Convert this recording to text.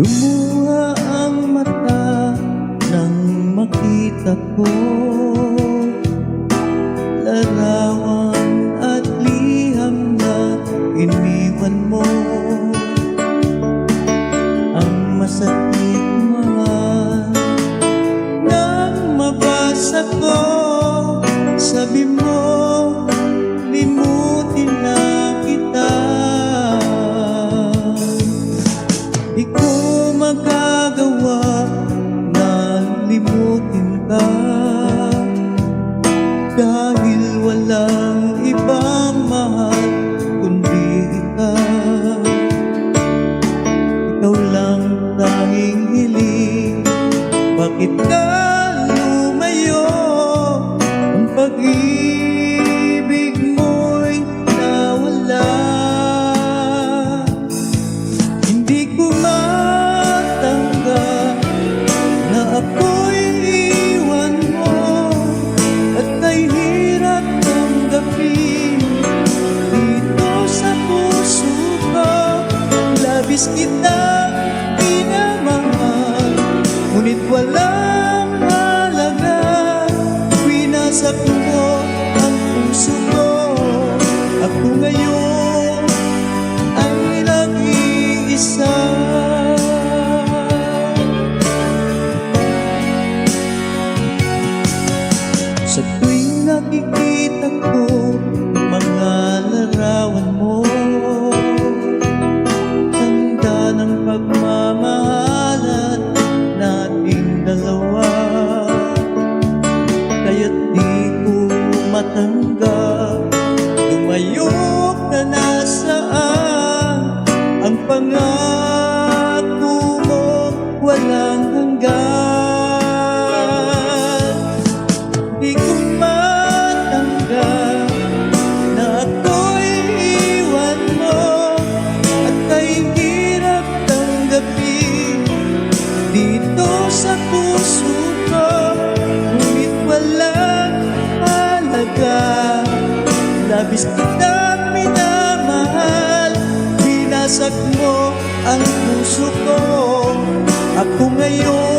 Lumuha ang mata nang makita ko. Larawan walang ibang kitang pinamahal Ngunit walang halaga Winasak mo ang puso ko. Ako ngayon matanggap. Lumayok na nasaan Ang pangako mo? Walang Labis kitang minamahal Binasak mo ang puso ko. Ako ngayon